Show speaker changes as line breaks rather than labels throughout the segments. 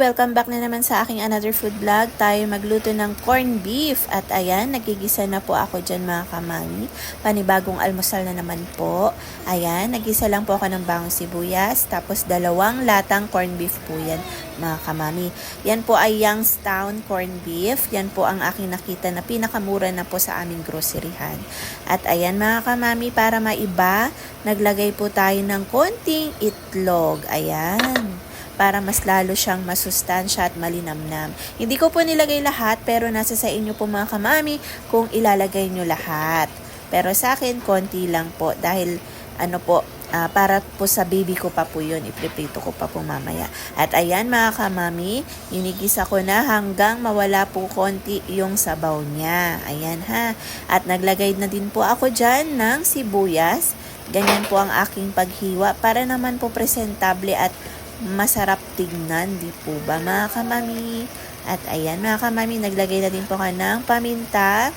welcome back na naman sa aking another food vlog. Tayo magluto ng corn beef. At ayan, nagigisa na po ako dyan mga kamami. Panibagong almusal na naman po. Ayan, nagisa lang po ako ng bawang sibuyas. Tapos dalawang latang corn beef po yan mga kamami. Yan po ay Youngstown corn beef. Yan po ang aking nakita na pinakamura na po sa aming groceryhan. At ayan mga kamami, para maiba, naglagay po tayo ng konting itlog. Ayan para mas lalo siyang masustansya at malinamnam. Hindi ko po nilagay lahat pero nasa sa inyo po mga kamami kung ilalagay nyo lahat. Pero sa akin, konti lang po dahil ano po, ah, para po sa baby ko pa po yun, iprepito ko pa po mamaya. At ayan mga kamami, inigisa ko na hanggang mawala po konti yung sabaw niya. Ayan ha. At naglagay na din po ako dyan ng sibuyas. Ganyan po ang aking paghiwa para naman po presentable at masarap tignan, di po ba mga kamami? At ayan mga kamami, naglagay na din po ka ng paminta.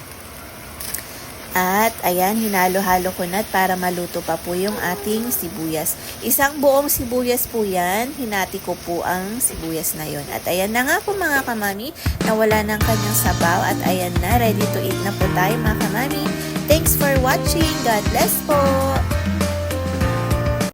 At ayan, hinalo-halo ko na para maluto pa po yung ating sibuyas. Isang buong sibuyas po yan, hinati ko po ang sibuyas na yon. At ayan na nga po mga kamami, nawala ng kanyang sabaw. At ayan na, ready to eat na po tayo mga kamami. Thanks for watching. God bless po!